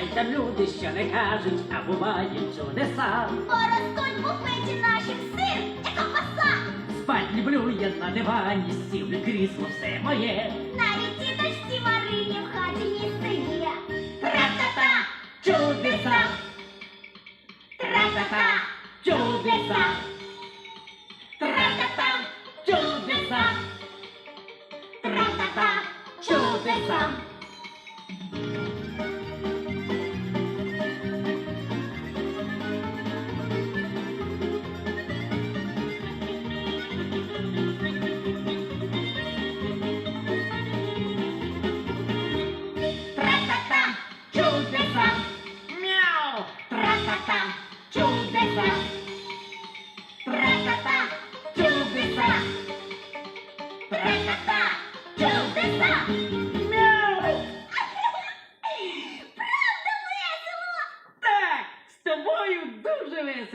Хай там люди що не кажуть, а бувають чудеса. Поростуть в буфеті наших сир і ковбаса. Спать люблю я на дивані, сів і крісло все моє. Навіть діточці Марині в хаті місце є. Тра-та-та, чудеса, тра-та-та, чудеса, тра-та-та, чудеса, тра-та-та, чудеса. Чудеса, тра-та-та, чудеса, тра-та-та, чудеса, мяу. Правда весело! Так, з тобою дуже весело.